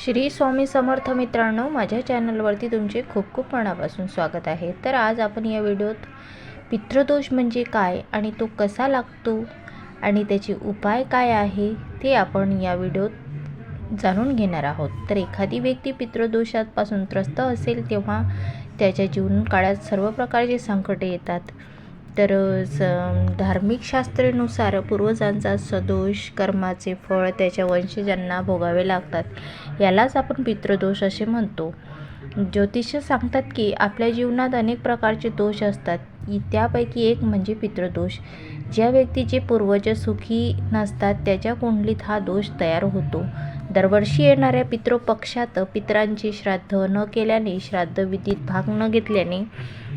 श्री स्वामी समर्थ मित्रांनो माझ्या चॅनलवरती तुमचे खूप खूप मनापासून स्वागत आहे. तर आज आपण या व्हिडिओत पितृदोष म्हणजे काय आणि तो कसा लागतो आणि त्याचे उपाय काय आहे ते आपण या व्हिडिओत जाणून घेणार आहोत. तर एखादी व्यक्ती पितृदोषापासून त्रस्त असेल तेव्हा त्याच्या जीवनकाळात सर्व प्रकारचे संकटे येतात. तर स धार्मिक शास्त्रानुसार पूर्वजांचा सदोष कर्माचे फळ त्याच्या वंशजांना भोगावे लागतात. यालाच आपण पितृदोष असे म्हणतो. ज्योतिष सांगतात की आपल्या जीवनात अनेक प्रकारचे दोष असतात. त्यापैकी एक म्हणजे पितृदोष. ज्या व्यक्तीचे पूर्वज सुखी नसतात त्याच्या कुंडलीत हा दोष तयार होतो. दरवर्षी येणाऱ्या पितृपक्षात पितरांचे श्राद्ध न केल्याने श्राद्धविधीत भाग न घेतल्याने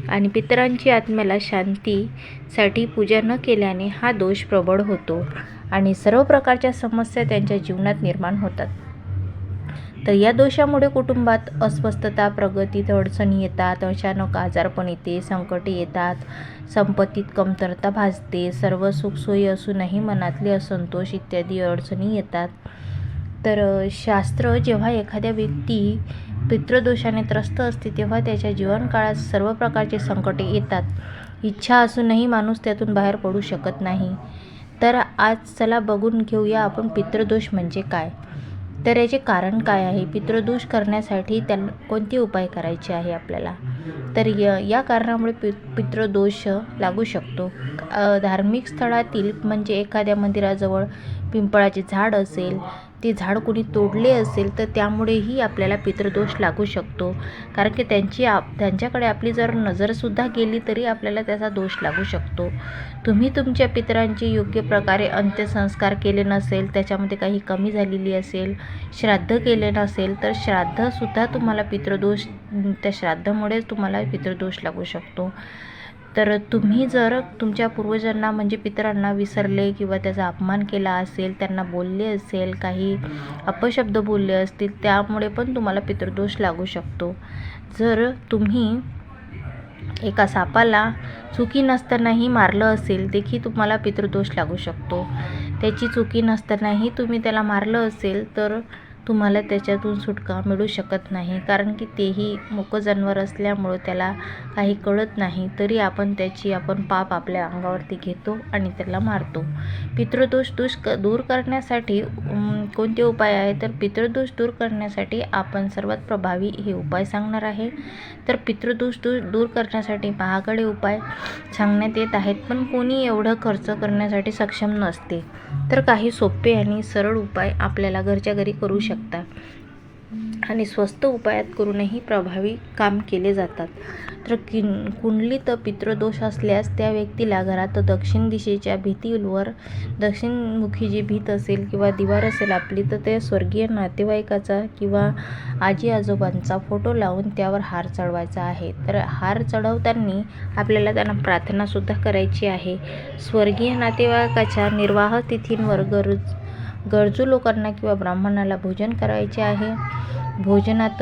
आणि पितरांची आत्म्याला शांतीसाठी पूजा न केल्याने हा दोष प्रबळ होतो आणि सर्व प्रकारच्या समस्या त्यांच्या जीवनात निर्माण होतात. तर या दोषामुळे कुटुंबात अस्वस्थता प्रगतीत अडचणी येतात अचानक आजारपण येते संकटे येतात संपत्तीत कमतरता भासते सर्व सुखसोयी असूनही मनातले असंतोष इत्यादी अडचणी येतात. तर शास्त्र जेव्हा एखाद्या व्यक्ती पितृदोषाने त्रस्त असते तेव्हा त्याच्या जीवनकाळात सर्व प्रकारचे संकटे येतात. इच्छा असूनही माणूस त्यातून बाहेर पडू शकत नाही. तर आज चला बघून घेऊया आपण पितृदोष म्हणजे काय? तर याचे कारण काय आहे? पितृदोष करण्यासाठी त्या कोणते उपाय करायचे आहे आपल्याला? तर य या कारणामुळे पि पितृदोष लागू शकतो. धार्मिक स्थळातील म्हणजे एखाद्या मंदिराजवळ पिंपळाचे झाड असेल ते झाड कोणी तोडले असेल तर त्यामुळेही आपल्याला पितृदोष लागू शकतो. कारण की त्यांची आप त्यांच्याकडे आपली जर नजरसुद्धा गेली तरी आपल्याला त्याचा दोष लागू शकतो. तुम्ही तुमच्या पितरांचे योग्य प्रकारे अंत्यसंस्कार केले नसेल त्याच्यामध्ये काही कमी झालेली असेल श्राद्ध केले नसेल तर श्राद्धसुद्धा तुम्हाला पितृदोष त्या श्राद्धामुळेच तुम्हाला पितृदोष लागू शकतो. तर तुम्ही जर तुमच्या पूर्वजांना म्हणजे पितरांना विसरले किंवा त्याचा अपमान केला असेल त्यांना बोलले असेल काही अपशब्द बोलले असतील त्यामुळे पण तुम्हाला पितृदोष लागू शकतो. जर तुम्ही एका सापाला चुकी नसतानाही मारलं असेल देखील तुम्हाला पितृदोष लागू शकतो. त्याची चुकी नसतानाही तुम्ही त्याला मारलं असेल तर तुम्हाला त्याच्यातून सुटका मिळू शकत नाही. कारण की तेही मुक जनावर असल्यामुळं त्याला काही कळत नाही. तरी आपण त्याची आपण पाप आपल्या अंगावरती घेतो आणि त्याला मारतो. पितृदोष दुष्क दूर करण्यासाठी कोणते उपाय आहे तर पितृदोष दूर करण्यासाठी आपण सर्वात प्रभावी हे उपाय सांगणार आहे. तर पितृदोष दूर दूर करण्यासाठी महागडे उपाय सांगण्यात येत आहेत पण कोणी एवढं खर्च करण्यासाठी सक्षम नसते. तर काही सोपे आणि सरळ उपाय आपल्याला घरच्या घरी करू शकता. आणि स्वस्त उपायात करूनही प्रभावी काम केले जातात. तर किन कुंडलीत पितृदोष असल्यास त्या व्यक्तीला घरात दक्षिण दिशेच्या भीतीवर दक्षिणमुखी जी भीत असेल किंवा दिवार असेल आपली तर ते स्वर्गीय नातेवाईकाचा किंवा आजी आजोबांचा फोटो लावून त्यावर हार चढवायचा आहे. तर हार चढवताना आपल्याला त्यांना प्रार्थनासुद्धा करायची आहे. स्वर्गीय नातेवाईकाच्या निर्वाह तिथींवर गरज गरजू लोकांना किंवा ब्राह्मणाला भोजन करायचे आहे. भोजनात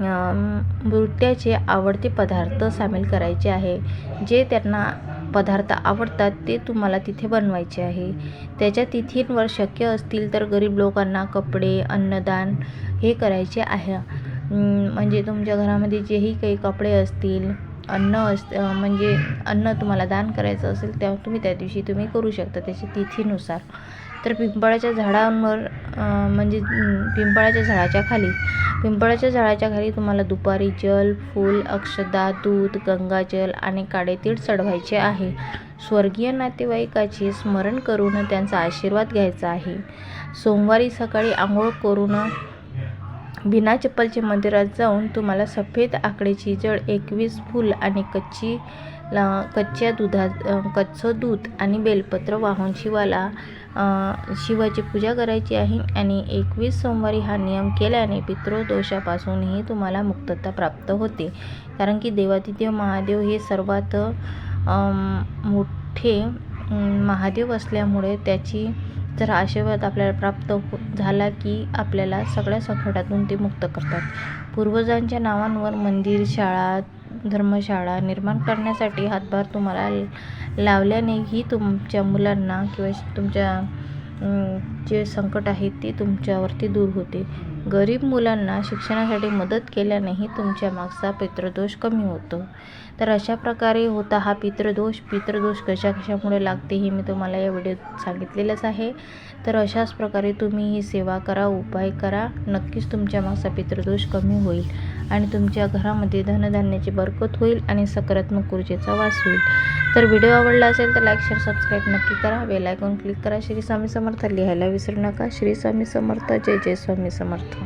नृत्याचे आवडते पदार्थ सामील करायचे आहे. जे त्यांना पदार्थ आवडतात ते तुम्हाला तिथे बनवायचे आहे. त्याच्या तिथींवर शक्य असतील तर गरीब लोकांना कपडे अन्नदान हे करायचे आहे. म्हणजे तुमच्या घरामध्ये जेही काही कपडे असतील अन्न अस म्हणजे अन्न तुम्हाला दान करायचं असेल तेव्हा तुम्ही त्या दिवशी तुम्ही करू शकता त्याच्या तिथीनुसार. तर पिंपळाच्या झाडांवर म्हणजे पिंपळाच्या झाडाच्या खाली. पिंपळाच्या झाडाच्या खाली तुम्हाला दुपारी जल फूल अक्षदा दूध गंगाजल आणि काडेतीळ चढवायचे आहे. स्वर्गीय नातेवाईकाचे स्मरण करून त्यांचा आशीर्वाद घ्यायचा आहे. सोमवारी सकाळी आंघोळ करून बिना चप्पलचे मंदिरात जाऊन तुम्हाला सफेद आकडेची जळ एकवीस फूल आणि कच्ची ला कच्च्या दुधात कच्चं दूध आणि बेलपत्र वाहून शिवाला शिवाची पूजा करायची आहे आणि एकवीस सोमवारी हा नियम केल्याने पितृदोषापासूनही तुम्हाला मुक्तता प्राप्त होते. कारण की देवातिदेव महादेव हे सर्वात मोठे महादेव असल्यामुळे त्याची जर आशीर्वाद आपल्याला प्राप्त हो झाला की आपल्याला सगळ्या संकटातून ते मुक्त करतात. पूर्वजांच्या नावांवर मंदिर शाळा धर्मशाळा निर्माण करण्यासाठी हातभार तुम्हाला लावल्यानेही तुमच्या मुलांना किंवा तुमच्या जे संकट आहे ते तुमच्यावरती दूर होते. गरीब मुलांना शिक्षणासाठी मदत केल्यानेही तुमच्या मागचा पितृदोष कमी होतो. तर अशा प्रकारे होता हा पितृदोष. पितृदोष कशा कशामुळे लागते हे मी तुम्हाला या व्हिडिओत सांगितलेलंच आहे. तर अशाच प्रकारे तुम्ही ही सेवा करा उपाय करा. नक्कीच तुमच्या मागचा पितृदोष कमी होईल आणि तुमच्या घरामध्ये धनधान्याची बरकत होईल आणि सकारात्मक ऊर्जेचा वास होईल. तर व्हिडिओ आवडला असेल तर लाईक शेअर सबस्क्राईब नक्की करा. बेल क्लिक करा. श्री स्वामी समर्थ लिहायला विसरू नका. श्री स्वामी समर्थ. जय जय स्वामी समर्थ.